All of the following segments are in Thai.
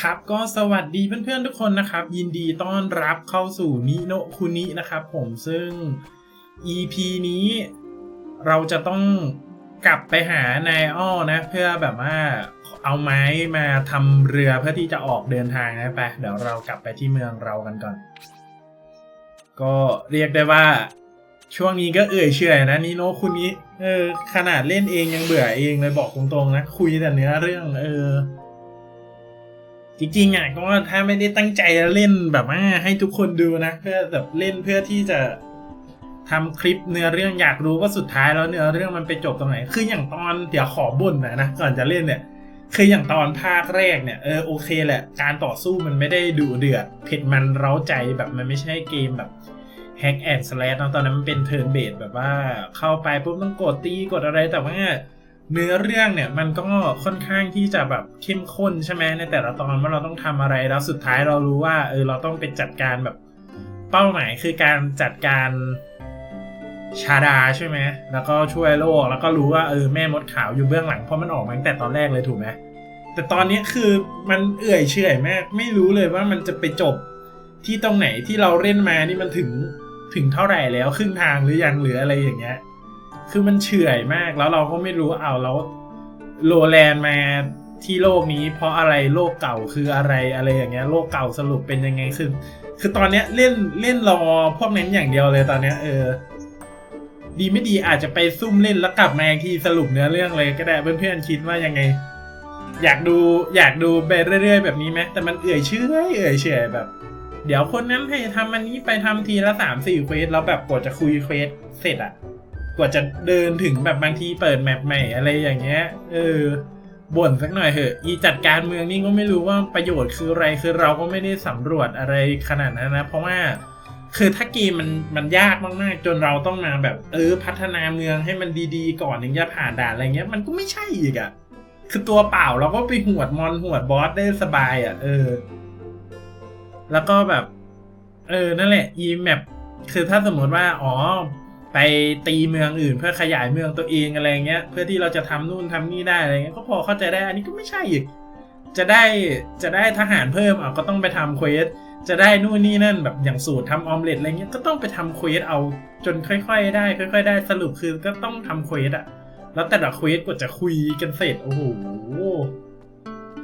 ครับก็สวัสดีเพื่อนๆทุกคนนะครับ ยินดีต้อนรับเข้าสู่นิโนคุนินะครับ ผมซึ่ง EP นี้เราจะต้องกลับไปหานายอ้อนะ เพื่อแบบว่าเอาไม้มาทำเรือเพื่อที่จะออกเดินทางนะไปเดี๋ยวเรากลับไปที่เมืองเรากันก่อน ก็เรียกได้ว่าช่วงนี้ก็เอื่อยเฉอยนะนิโนคุนิเออขนาดเล่นเองยังเบื่อเองเลยบอกตรงๆนะคุยแต่เนื้อเรื่อง เออ จริงๆอะก็ถ้าไม่ได้ตั้งใจจะเล่นแบบว่าให้ทุกคนดูนะเพื่อแบบเล่นเพื่อที่จะทำคลิปเนื้อเรื่องอยากรู้ว่าสุดท้ายแล้วเนื้อเรื่องมันไปจบตรงไหน คืออย่างตอนเดี๋ยวขอบ่นหนะนะก่อนจะเล่นเนี่ย คืออย่างตอนภาคแรกเนี่ยเออโอเคแหละ การต่อสู้มันไม่ได้ดุเดือดเผ็ดมันเร้าใจแบบมันไม่ใช่เกมแบบแฮกแอนด์สแลตตอนนั้นมันเป็นเทิร์นเบสแบบว่าเข้าไปปุ๊บต้องกดตีกดอะไรแต่ว่า เนื้อเรื่องเนี่ยมันก็ค่อนข้างที่จะแบบเข้มข้นใช่ไหมในแต่ละตอนว่าเราต้องทำอะไรแล้วสุดท้ายเรารู้ว่าเออเราต้องไปจัดการแบบเป้าหมายคือการจัดการชาดาใช่ไหมแล้วก็ช่วยโลกแล้วก็รู้ว่าเออแม่มดขาวอยู่เบื้องหลังเพราะมันออกมาตั้งแต่ตอนแรกเลยถูกไหมแต่ตอนนี้คือมันเอื่อยเฉอยมาก ไม่รู้เลยว่ามันจะไปจบที่ตรงไหนที่เราเล่นมานี่มันถึงถึงเท่าไหร่แล้วครึ่งทางหรือยังหรืออะไรอย่างเงี้ย คือมันเฉื่อยมากแล้วเราก็ไม่รู้เอาแล้วโลแลนมาที่โลกนี้เพราะอะไรโลกเก่าคืออะไรอะไรอย่างเงี้ยโลกเก่าสรุปเป็นยังไงคือ คือตอนเนี้ยเล่นเล่นรอพวกนั้นอย่างเดียวเลยตอนเนี้ยเออ ดีไม่ดีอาจจะไปซุ่มเล่นแล้วกลับมาอีกทีสรุปเนื้อเรื่องเลยก็ได้เพื่อนๆคิดว่ายังไง อยากดูอยากดูไปเรื่อยๆแบบนี้ไหมแต่มันเอื่อยเชื่อยเอื่อยเฉอยแบบ เดี๋ยวคนนั้นให้ทำอันนี้ไปทำทีละสามสี่เควสแล้วแบบกว่าจะคุยเควสเสร็จอะ กว่าจะเดินถึงแบบบางทีเปิดแมปใหม่อะไรอย่างเงี้ย เออบ่นสักหน่อยเหอะ อีจัดการเมืองนี่ก็ไม่รู้ว่าประโยชน์คืออะไรคือเราก็ไม่ได้สำรวจอะไรขนาดนั้นนะ เพราะว่าคือถ้าเกมมันมันยากมากๆจนเราต้องมาแบบเออพัฒนาเมืองให้มันดีๆ ก่อนถึงจะผ่านด่านอะไรเงี้ย มันก็ไม่ใช่อีกอะคือตัวเปล่าเราก็ไปหวดมอนหวดบอสได้สบายอะ เออ แล้วก็แบบ เออนั่นแหละ อีแมปคือถ้าสมมติว่า อ๋อ ไปตีเมืองอื่นเพื่อขยายเมืองตัวเองอะไรเงี้ย เพื่อที่เราจะทำนู่นทำนี่ได้อะไรเงี้ยก็พอเข้าใจได้ อันนี้ก็ไม่ใช่อีก จะได้จะได้ทหารเพิ่มอะก็ต้องไปทำเควสจะได้นู่นนี่นั่นแบบอย่างสูตรทำออมเล็ตอะไรเงี้ยก็ต้องไปทำเควสเอาจนค่อย ๆ ได้ ค่อย ๆ ได้สรุปคือก็ต้องทำเควสอะแล้วแต่ละเควสกว่าจะคุยกันเสร็จโอ้โห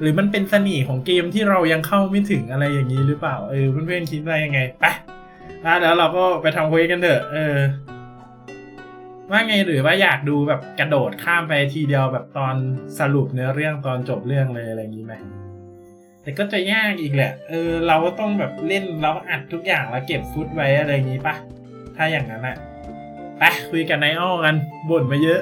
หรือมันเป็นเสน่ห์ของเกมที่เรายังเข้าไม่ถึงอะไรอย่างนี้หรือเปล่าเออเพื่อนๆคิดว่ายังไงไปแล้วเราก็ไปทำเควสกันเถอะเออ ว่าไงหรือว่าอยากดูแบบกระโดดข้ามไปทีเดียวแบบตอนสรุปเนื้อเรื่องตอนจบเรื่องเลยอะไรอย่างนี้ไหมแต่ก็จะยากอีกแหละ เออ เราก็ต้องแบบเล่นเราอัดทุกอย่างแล้วเก็บฟุตไว้อะไรอย่างนี้ปะถ้าอย่างนั้นอะไปคุยกันไนอ้อกันบ่นมาเยอะ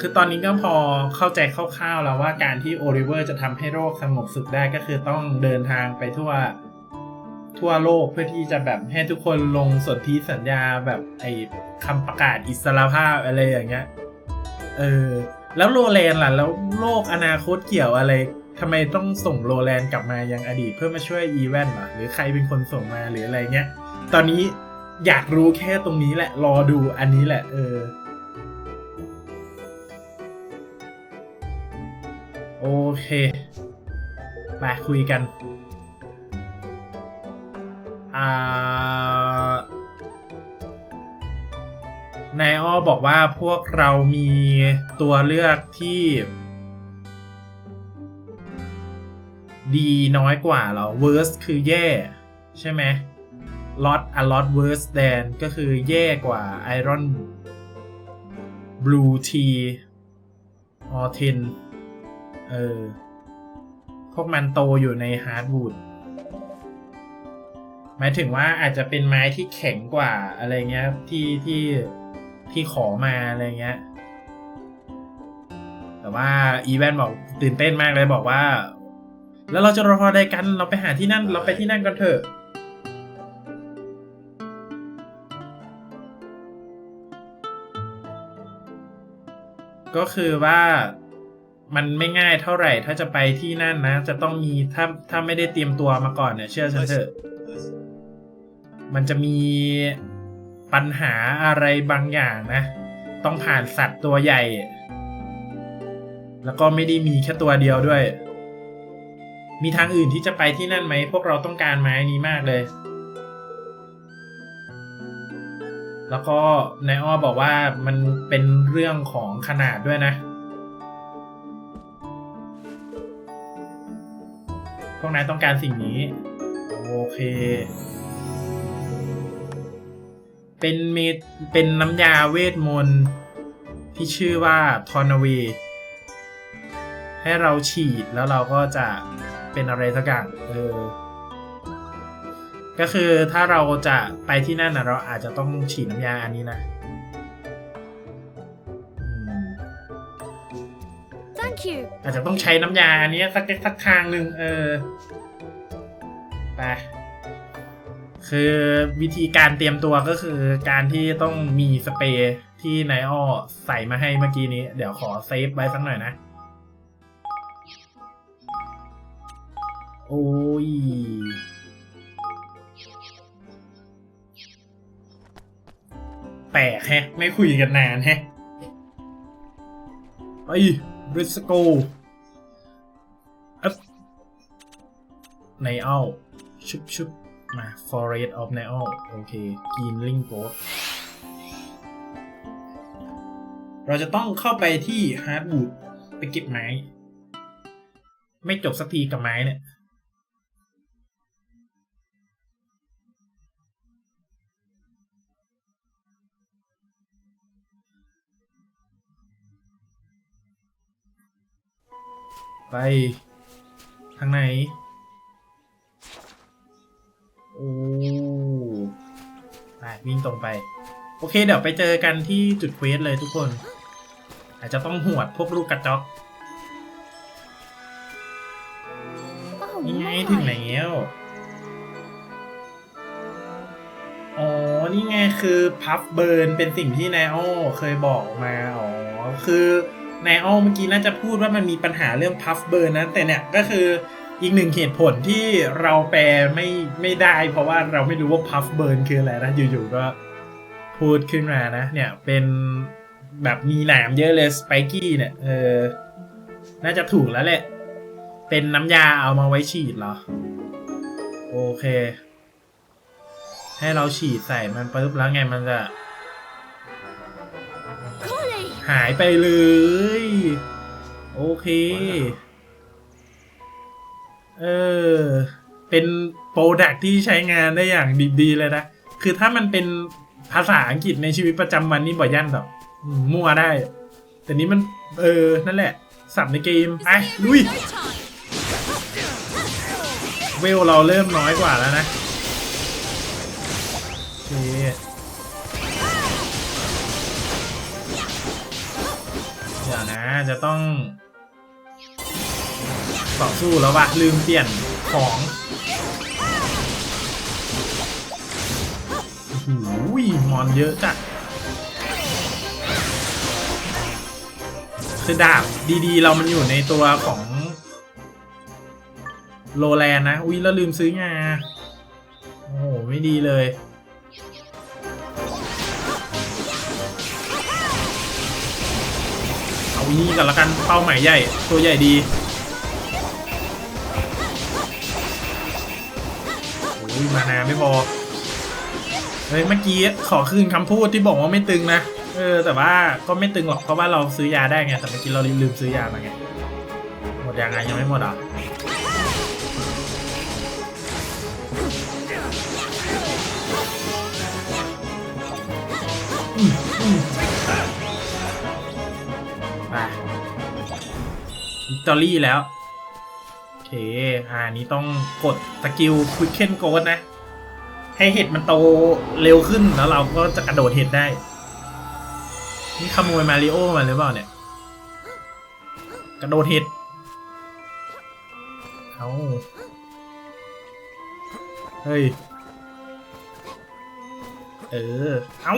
คือตอนนี้ก็พอเข้าใจคร่าวๆแล้วว่าการที่โอลิเวอร์จะทำให้โรคสงบสุขได้ก็คือต้องเดินทางไปทั่ว ทั่วโลกเพื่อที่จะแบบให้ทุกคนลงสนธิสัญญาแบบไอ้คำประกาศอิสรภาพอะไรอย่างเงี้ย เออ แล้วโรแลนล่ะ แล้วโลกอนาคตเกี่ยวอะไรทำไมต้องส่งโรแลนกลับมายังอดีตเพื่อมาช่วยอีแวนหรอหรือใครเป็นคนส่งมาหรืออะไรเงี้ย ตอนนี้อยากรู้แค่ตรงนี้แหละ รอดูอันนี้แหละ เออ โอเค มาคุยกัน นายอ้อบอกว่าพวกเรามีตัวเลือกที่ ดีน้อยกว่าเหรอ worst คือแย่ ใช่ไหม lot a lot worse than ก็คือแย่กว่า iron blue tea or tin เออ พวกมันโตอยู่ในฮาร์ดวูด หมายถึงว่าอาจจะเป็นไม้ที่แข็งกว่าอะไรเงี้ยที่ที่ที่ขอมาอะไรเงี้ย แต่ว่าอีแวนบอกตื่นเต้นมากเลยบอกว่า แล้วเราจะรออะไรกันเราไปหาที่นั่น เราไปที่นั่นกันเถอะก็คือว่ามันไม่ง่ายเท่าไหร่ถ้าจะไปที่นั่นนะ จะต้องมีถ้าถ้าไม่ได้เตรียมตัวมาก่อนเนี่ยเชื่อฉันเถอะ มันจะมีปัญหาอะไรบางอย่างนะ ต้องผ่านสัตว์ตัวใหญ่ แล้วก็ไม่ได้มีแค่ตัวเดียวด้วย มีทางอื่นที่จะไปที่นั่นไหม พวกเราต้องการไม้นี้มากเลย แล้วก็นายอ้อบอกว่ามันเป็นเรื่องของขนาดด้วยนะ พวกนายต้องการสิ่งนี้ โอเค เป็นเมดเป็นน้ำยาเวทมนต์ที่ชื่อว่าทอนาเวให้เราฉีดแล้วเราก็จะเป็นอะไรสักอย่างเออก็คือถ้าเราจะไปที่นั่นนะเราอาจจะต้องฉีดน้ำยาอันนี้นะอืม Thank you. อาจจะต้องใช้น้ำยาอันนี้สักสักทางหนึ่งเออไป คือวิธีการเตรียมตัวก็คือการที่ต้องมีสเปรย์ที่นายอ้อใส่มาให้เมื่อกี้นี้ เดี๋ยวขอเซฟไว้สักหน่อยนะ โอ้ย แปลกแฮะ ไม่คุยกันนานแฮะไปริสโกอัพไนเอาชุบชุบ มา Forest of n i l โอเค Greenling Growth เราจะต้องเข้าไปที่ Hardwood ไปเก็บไม้ ไม่จบสักทีกับไม้เนี่ยไป ทางไหน โอ้ไปวิ่งตรงไป โอเคเดี๋ยวไปเจอกันที่จุดเควสเลยทุกคน อาจจะต้องหวดพวกลูกกระจอก Oh นี่ไง my. ถึงแล้วอ๋อ นี่ไงคือพัฟเบิร์นเป็นสิ่งที่นายอ้อเคยบอกมา อ๋อ คือนายอ้อเมื่อกี้น่าจะพูดว่ามันมีปัญหาเรื่องพัฟเบิร์นนะ แต่เนี่ยก็คือ อีกหนึ่งเหตุผลที่เราแปลไม่ไม่ได้ เพราะว่าเราไม่รู้ว่าพัฟเบิร์นคืออะไรนะอยู่ๆก็พูดขึ้นมานะ เนี่ยเป็นแบบมีหนามเยอะเลยสไปกี้เนี่ยเออน่าจะถูกแล้วแหละ เป็นน้ำยาเอามาไว้ฉีดเหรอ โอเค ให้เราฉีดใส่มันปุ๊บแล้วไงมันจะ Golly. หายไปเลย โอเค เออ เป็นโปรดักที่ใช้งานได้อย่างดีๆเลยนะ คือถ้ามันเป็นภาษาอังกฤษในชีวิตประจำวันนี่บ่ยันแบบอืมมั่วได้ แต่นี้มัน เออ นั่นแหละ สับในเกม ไป ลุย No time. เวลเราเริ่มน้อยกว่าแล้วนะโอเคเดี๋ยวนะจะต้อง ต่อสู้แล้ววะลืมเปลี่ยนของโอ้โหมอนเยอะจัดคือดาบดีๆ เรามันอยู่ในตัวของโลแลนนะ อุ้ยแล้วลืมซื้อยาโอ้โห ไม่ดีเลย เอาอีนี่กันละกันเป้าหมายใหญ่ ตัวใหญ่ดี อ้ยมานาไม่พอ เฮ้ยเมื่อกี้ขอคืนคำพูดที่บอกว่าไม่ตึงนะ เออ แต่ว่าก็ไม่ตึงหรอกเพราะว่าเราซื้อยาได้ไง แต่เมื่อกี้เราลืมซื้อยามาไง หมดยังไงยังไม่หมดอะไปวิกตอรี่แล้ว เค อ่านี้ต้องกดสกิล Quicken g o นะ ให้เห็ดมันโตเร็วขึ้นแล้วเราก็จะกระโดดเห็ดได้ นี่ขโมยมาริโอมาหรือเปล่าเนี่ย กระโดดเห็ด เอาเฮ้ย เออ เอา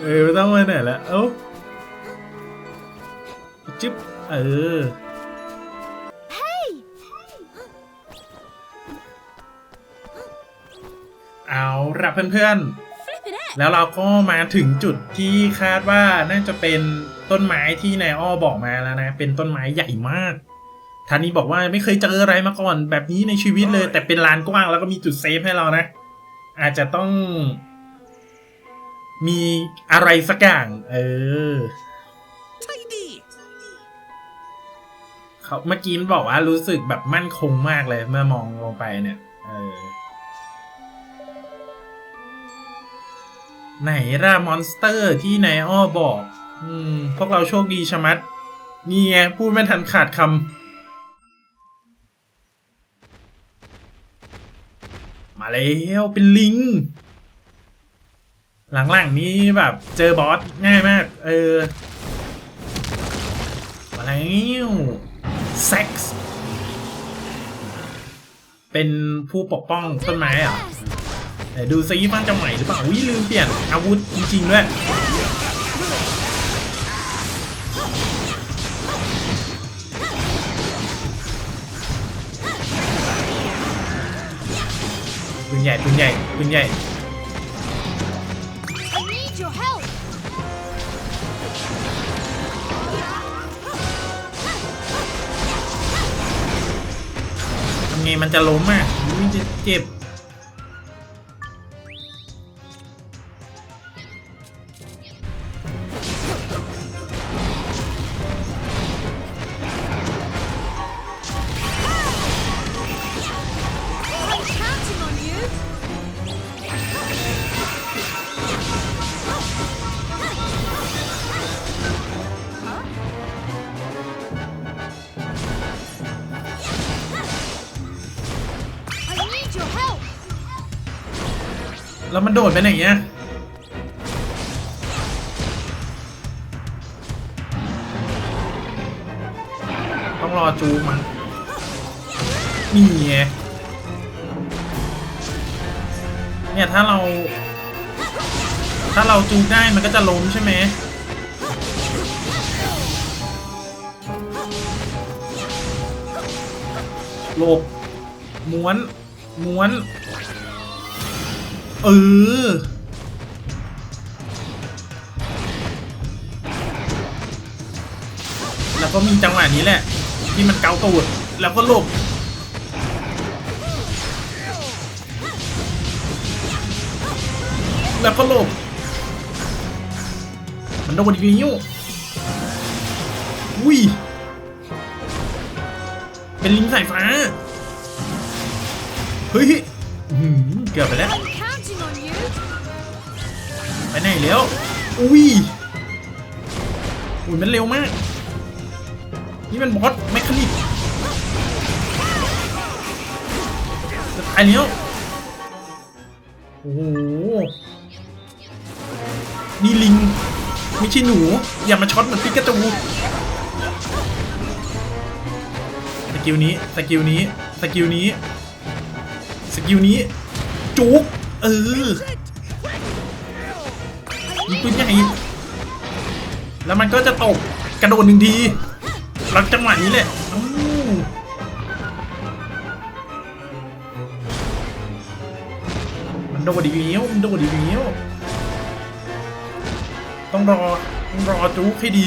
เออไม่ต้องไปไหนแล้ว เอ้า จิ๊บ เออ เอาละเพื่อน Flip it แล้วเราก็มาถึงจุดที่คาดว่าน่าจะเป็นต้นไม้ที่นายอ้อบอกมาแล้วนะ เป็นต้นไม้ใหญ่มากทานี้บอกว่าไม่เคยเจออะไรมาก่อน แบบนี้ในชีวิตเลย แต่เป็นลานกว้างแล้วก็มีจุดเซฟให้เรานะ อาจจะต้อง มีอะไรสักอย่าง เออ เขาเมื่อกี้มันบอกว่ารู้สึกแบบมั่นคงมากเลย เมื่อมองลงไปเนี่ย เออ ไหนล่ะมอนสเตอร์ที่นายอ้อบอก อืม พวกเราโชคดีชะมัด นี่ไงพูดไม่ทันขาดคำ มาแล้วเป็นลิง หลังๆนี้แบบเจอบอสง่ายมาก เออมาแล้ว เซ็กซ์เป็นผู้ปกป้องต้นไม้อไหนดูซิมันจะใหม่หรือเปล่าวิลืมเปลี่ยนอาวุธจริงๆด้วยปืนใหญ่ปืนใหญ่ปืนใหญ่ ไงมันจะล้มอะมันจะเจ็บ แล้วมันโดดไปไหนอะต้องรอจูมันนี่ไงเนี่ยถ้าเรา ถ้าเราจูงได้มันก็จะล้มใช่ไหมหลบม้วนม้วน เออ แล้วก็มีจังหวะนี้แหละ ที่มันเกาตูดแล้วก็หลบแล้วก็หลบมันโดนอีกนิ้วอุ้ย เป็นลิงสายฟ้า เฮ้ยเกือบไปแล้ว ไปไหนแล้ว อุ้ยอุ้ยมันเร็วมาก นี่มันบอสแมคคานิกจะตายแล้วโอ้โห นี่ลิง ไม่ใช่หนู อย่ามาช็อตเหมือนปิกาจูสกิลนี้ สกิลนี้ สกิลนี้ สกิลนี้ จุก เออ ยิงปืนใหญ่แล้วมันก็จะตกกระโดดหนึ่งทีหลังจังหวะนี้แหละมันโดดอีกแล้วมันโดดอีกแล้วต้องรอต้องรอจุกให้ดี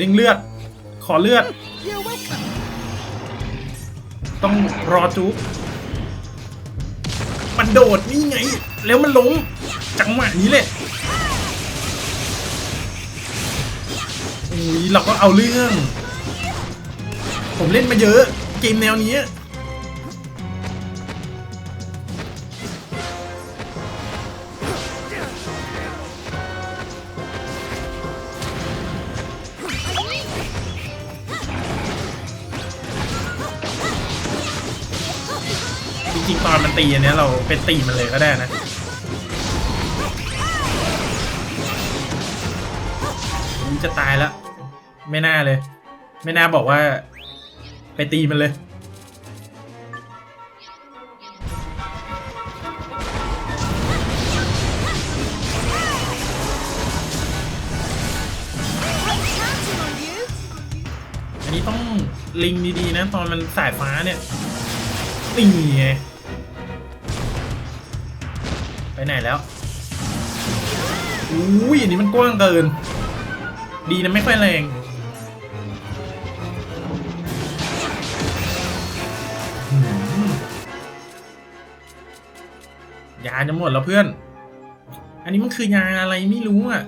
ดึงเลือด ขอเลือด ต้องรอจุกมันโดดนี่ไง แล้วมันล้มจังหวะนี้แหละอุ้ยเราก็เอาเรื่อง ผมเล่นมาเยอะ เกมแนวนี้ ริงๆตอนมันตีอันเนี้ยเราไปตีมันเลยก็ได้นะผมจะตายแล้ว ไม่น่าเลย ไม่น่าบอกว่า ไปตีมันเลยอันนี้ต้องลิงดีๆนะ ตอนมันสายฟ้าเนี่ยนี่ไง ไปไหนแล้วอุ้ยอันนี้มันกว้างเกิน ดีนะไม่ค่อยแรงยาจะหมดแล้วเพื่อน อันนี้มันคือยาอะไรไม่รู้อะ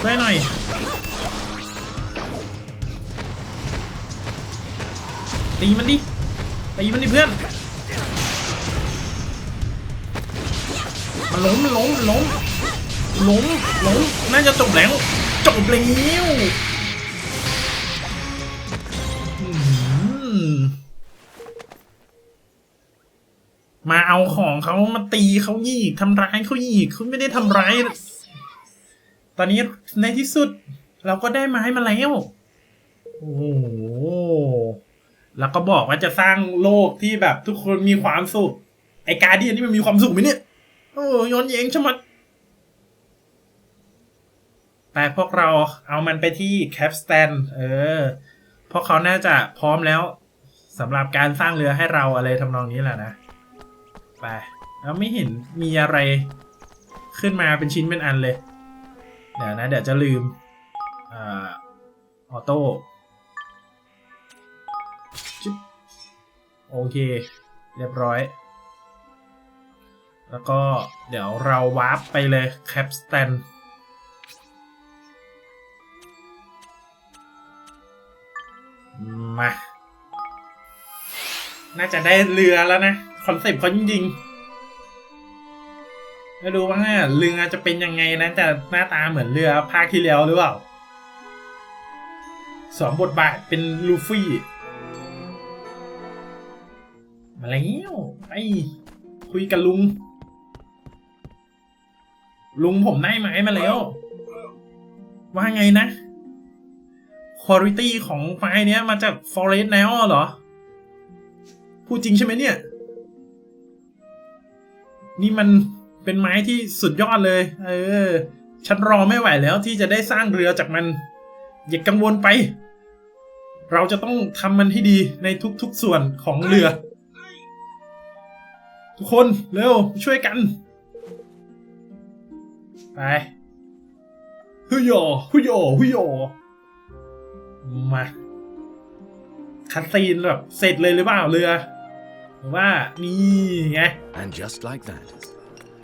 ช่วยหน่อย ตีมันดิ ตีมันดิเพื่อน มันล้มมันล้มล้มล้มล้มน่าจะจบแล้ว จบแล้วมมาเอาของเขามาตีเขาอีกทำร้ายเขาอีกเขาไม่ได้ทำร้าย ตอนนี้ในที่สุด เราก็ได้ไม้มาแล้ว โอ้โห แล้วก็บอกว่าจะสร้างโลกที่แบบทุกคนมีความสุข ไอการเดียนนี่มันมีความสุขไหมเนี่ยโอ้ย้อนแย้งชะมัดแต่พวกเราเอามันไปที่แคปสแตนเออเพราะเขาน่าจะพร้อมแล้วสำหรับการสร้างเรือให้เราอะไรทำนองนี้แหละนะไปแล้วไม่เห็นมีอะไรขึ้นมาเป็นชิ้นเป็นอันเลย เดี๋ยวนะ เดี๋ยวจะลืมอออโต้ โอเค เรียบร้อย แล้วก็เดี๋ยวเราวาร์ปไปเลยแคปส t ตนมา น่าจะได้เรือแล้วนะ คอนเซปต์เขาจริงๆไม่รู้ว่าเรือจะเป็นยังไงนะจะหน้าตาเหมือนเรือภาคที่แล้วหรือเปล่าสวมบทบาทเป็นลูฟี่ มาแล้วไปคุยกับลุง ลุงผมได้ไม้มาแล้ว ว่าไงนะคุณภาพของไม้เนี้ยมาจาก Forest n a l เหรอ พูดจริงใช่ไหมเนี่ย นี่มันเป็นไม้ที่สุดยอดเลย เออ ฉันรอไม่ไหวแล้วที่จะได้สร้างเรือจากมัน อย่ากังวลไป เราจะต้องทำมันให้ดีในทุกๆส่วนของเรือ ทุกคนเร็วช่วยกัน ไปฮึโยฮึโยฮึโยมาคัดซีนแบบเสร็จเลยหรือเปล่าเรือหรือว่านี่ไง And just like that,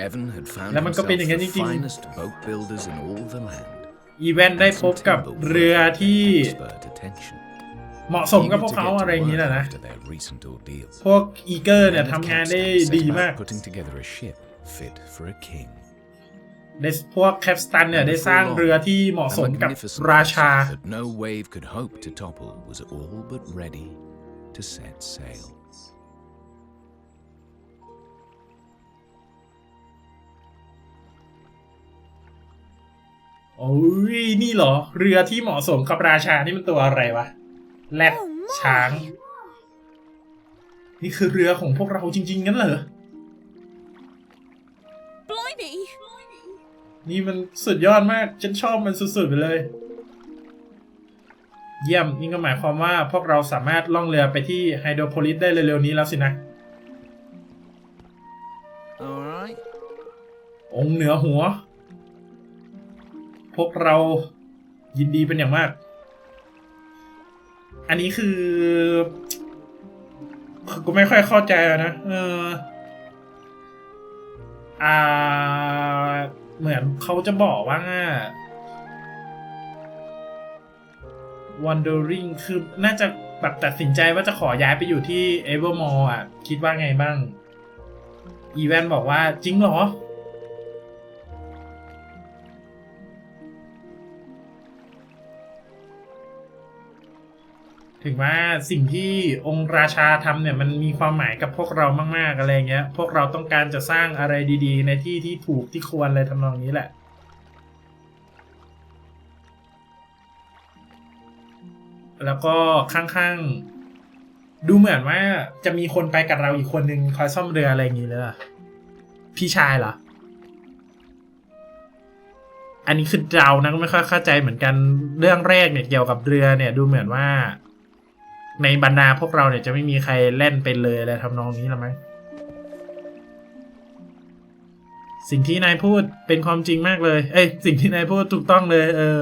Evan had found แล้วมันก็ himself เป็นอย่างนั้น the จริง finest boat builders in all the land. อีเวนต์ได้พบกับเรือที่ Expert attention. เหมาะสมกับพวกเขาอะไรอย่างนี้แหละนะ After their recent ordeal. พวกอีเกอร์เนี่ย And the ทำงานได้ captain set ดี about มาก Putting together a ship fit for a king. ในพวกแคปสตันเนี่ยได้สร้างเรือที่เหมาะ A สมกับ magnificent ราชา vessel that no wave could hope to topple was all but ready to set sail. โอ้ยนี่เหรอ เรือที่เหมาะสมกับราชา นี่มันตัวอะไรวะ แรด Oh my. ช้าง นี่คือเรือของพวกเราจริง ๆ งั้นเหรอ Blimey. นี่มันสุดยอดมาก ฉันชอบมันสุดๆไปเลย เยี่ยม นี่ก็หมายความว่าพวกเราสามารถล่องเรือไปที่ไฮโดรโพลิสได้เร็วๆนี้แล้วสินะ All right. องค์เหนือหัว พวกเรายินดีเป็นอย่างมาก อันนี้คือกูไม่ค่อยเข้าใจนะ เออ อ่า เหมือนเขาจะบอกว่า wandering คือน่าจะแบบตัดสินใจว่าจะขอย้ายไปอยู่ที่ Evermore อะ คิดว่าไงบ้าง อีแวนบอกว่าจริงเหรอ ถึงว่าสิ่งที่องค์ราชาทำเนี่ยมันมีความหมายกับพวกเรามาก ๆ อะไรเงี้ย พวกเราต้องการจะสร้างอะไรดีๆ ในที่ที่ถูกที่ควรอะไรทำนองนี้แหละ แล้วก็ข้างๆ ดูเหมือนว่าจะมีคนไปกับเราอีกคนนึงคอยซ่อมเรืออะไรอย่างนี้เลยอะพี่ชายเหรอ อันนี้คือเดานะก็ไม่ค่อยเข้าใจเหมือนกันเรื่องแรกเนี่ยเกี่ยวกับเรือเนี่ย ดูเหมือนว่า ในบรรดาพวกเราเนี่ยจะไม่มีใครเล่นเป็นเลยอะไรทำนองนี้ละมั้งสิ่งที่นายพูดเป็นความจริงมากเลย เอ้ยสิ่งที่นายพูดถูกต้องเลย เออ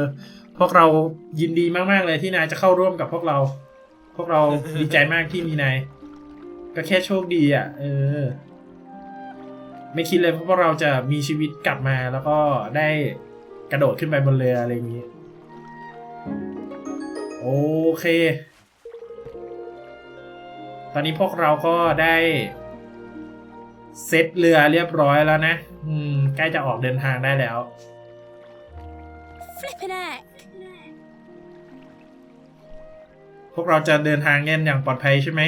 พวกเรายินดีมากๆเลยที่นายจะเข้าร่วมกับพวกเรา พวกเราดีใจมากที่มีนาย ก็แค่โชคดีอะ เออ ไม่คิดเลยเพราพวกเราจะมีชีวิตกลับมาแล้วก็ได้กระโดดขึ้นไปบนเรืออะไรอย่างนี้ โอเค ตอนนี้พวกเราก็ได้เซตเรือเรียบร้อยแล้วนะ อืม ใกล้จะออกเดินทางได้แล้ว Flippin' heck. พวกเราจะเดินทางเงี้ยอย่างปลอดภัยใช่ไหม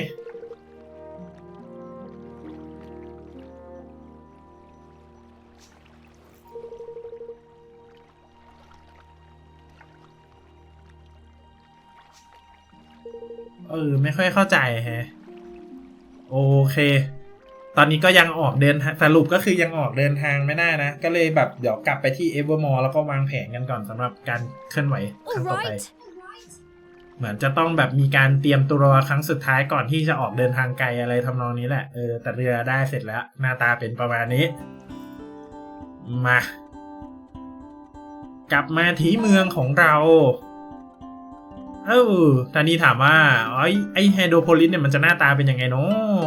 เออ ไม่ค่อยเข้าใจแฮะ โอเค ตอนนี้ก็ยังออกเดินทางสรุปก็คือยังออกเดินทางไม่ได้นะ ก็เลยแบบเดี๋ยวกลับไปที่เอเวอร์มอลแล้วก็วางแผนกันก่อนสำหรับการเคลื่อนไหวครั้งต่อไป Alright. เหมือนจะต้องแบบมีการเตรียมตัวครั้งสุดท้ายก่อนที่จะออกเดินทางไกลอะไรทำนองนี้แหละเออแต่เรือได้เสร็จแล้ว หน้าตาเป็นประมาณนี้ มากลับมาที่เมืองของเรา เออตอนนี้ถามว่าไอ้ไอไฮโดรโพลิสเนี่ยมันจะหน้าตาเป็นยังไงเนา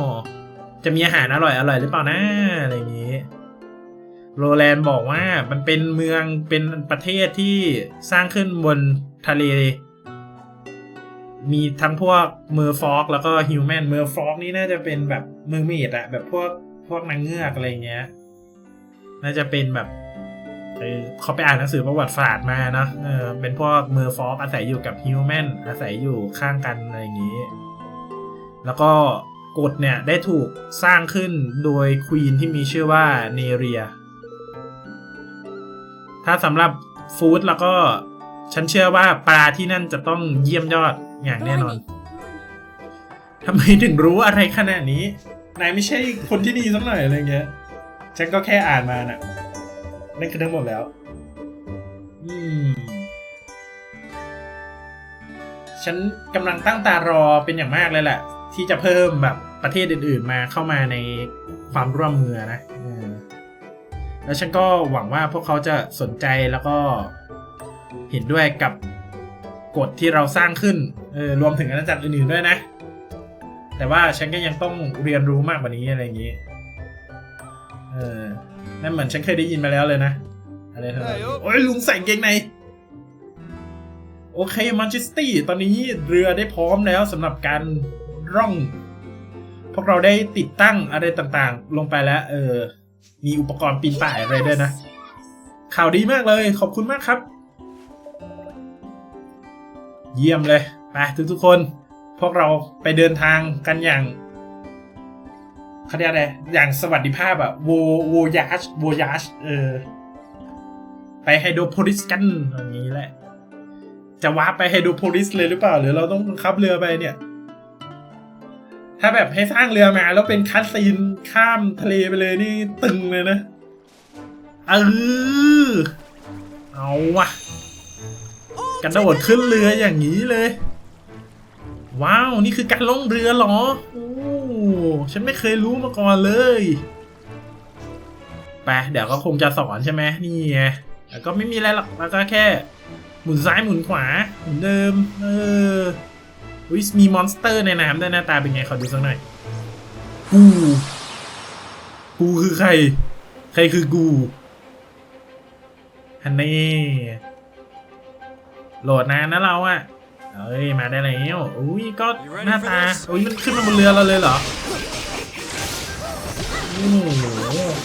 ะจะมีอาหารอร่อยอร่อยหรือเปล่านะอะไรอย่างนี้ โรแลนด์บอกว่ามันเป็นเมืองเป็นประเทศที่สร้างขึ้นบนทะเล มีทั้งพวกเมอร์ฟอกแล้วก็ฮิวแมนเมอร์ฟอกนี่น่าจะเป็นแบบเมอร์เมดอะแบบพวกพวกนางเงือกอะไรเงี้ย น่าจะเป็นแบบ เขาไปอ่านหนังสือประวัติศาสตร์มาเนอะเออเป็นพวกเมอร์ฟอกอาศัยอยู่กับฮิวแมนอาศัยอยู่ข้างกันอะไรอย่างนี้ แล้วก็กฎเนี่ยได้ถูกสร้างขึ้นโดยควีนที่มีชื่อว่าเนเรีย ถ้าสำหรับฟู้ดแล้วก็ฉันเชื่อว่าปลาที่นั่นจะต้องเยี่ยมยอดอย่างแน่นอนทำไมถึงรู้อะไรขนาดนี้ นายไม่ใช่คนที่ดีสักหน่อยอะไรเงี้ย ฉันก็แค่อ่านมาน่ะ นั่นคือทั้งหมดแล้ว อืม ฉันกำลังตั้งตารอเป็นอย่างมากเลยแหละ ที่จะเพิ่มแบบประเทศอื่น ๆ มาเข้ามาในความร่วมมือนะอืมแล้วฉันก็หวังว่าพวกเขาจะสนใจแล้วก็เห็นด้วยกับกฎที่เราสร้างขึ้น เออรวมถึงอาณาจักรอื่นๆด้วยนะ แต่ว่าฉันก็ยังต้องเรียนรู้มากกว่านี้อะไรอย่างนี้ เออ นั่นเหมือนฉันเคยได้ยินมาแล้วเลยนะ อะไรเท่านั้นโอ้ยลุงใส่กางเกงใน โอเคมันจิสตี้ ตอนนี้เรือได้พร้อมแล้วสำหรับการร่อง พวกเราได้ติดตั้งอะไรต่างๆ ลงไปแล้ว เออ มีอุปกรณ์ปีนป่ายอะไรด้วยนะ ข่าวดีมากเลย ขอบคุณมากครับ เยี่ยมเลย ไปทุกๆคน พวกเราไปเดินทางกันอย่าง เขาเรียกอะไรอย่างสวัสดิภาพอะโวโวยาชโวยาชเออ ไปไฮโดรโพลิสกันอย่างนี้แหละ จะว้าร์ไปไฮโดรโพลิสเลยหรือเปล่า หรือเราต้องบังคับเรือไปเนี่ย ถ้าแบบให้สร้างเรือมา แล้วเป็นคัสซีนข้ามทะเลไปเลยนี่ตึงเลยนะเออเอาวะกระโดดขึ้นเรืออย่างนี้เลย ว้าว นี่คือการล่องเรือเหรอ โอ้ ฉันไม่เคยรู้มาก่อนเลยไปเดี๋ยวก็คงจะสอนใช่ไหมนี่ไงแต่ก็ไม่มีอะไรหรอกแล้วก็แค่ หมุนซ้ายหมุนขวาเหมือนเดิม เออวิสมีมอนสเตอร์ในน้ำด้วยหน้าตาเป็นไง ขอดูสักหน่อย กูกูคือใคร ใครคือกูฮันนี่โหลดนานนะเราอะ เอ้ยมาได้แล้วอุ้ยก็หน้าตาอุ้ยมันขึ้นมาบนเรือเราเลยเหรอโอ้โห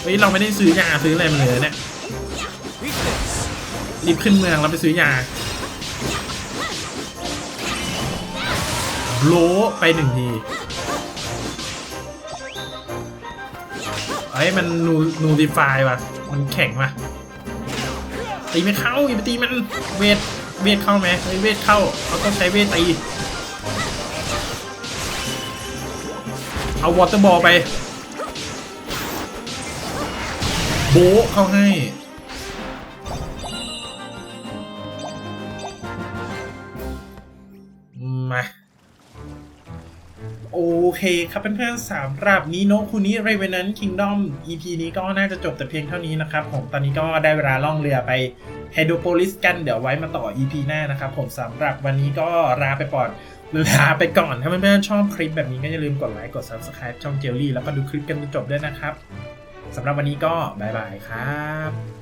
เฮ้ยเราไม่ได้ซื้อยาซื้ออะไรมาเลยเนี่ยรีบขึ้นเมืองแล้วไปซื้อยาโลไปหนึ่งทีเอ้ยมันนูนูดิฟายว่ะ มันแข็งว่ะตีไม่เข้าอย่าไปตีมันเวท เวทเข้าไหมเฮ้เวทเข้าเขาต้องใช้เวทตี เอาวอเตอร์บอลไป โบเข้าให้ มา โอเคครับเพื่อนๆสามราบนี้เนคู่นิเรเวน n น n t Kingdom EP นี้ก็น่าจะจบแต่เพียงเท่านี้นะครับผมตอนนี้ก็ได้เวลาล่องเรือไป ไฮโดรโพลิสกันเดี๋ยวไว้มาต่อ EP หน้านะครับ ผมสำหรับวันนี้ก็ลาไปก่อนลาไปก่อน ถ้าเพื่อนๆชอบคลิปแบบนี้ก็อย่าลืมกดไลค์กด Subscribe ช่องเจลลี่แล้วก็ดูคลิปกันจนจบด้วยนะครับสำหรับวันนี้ก็บายบายครับ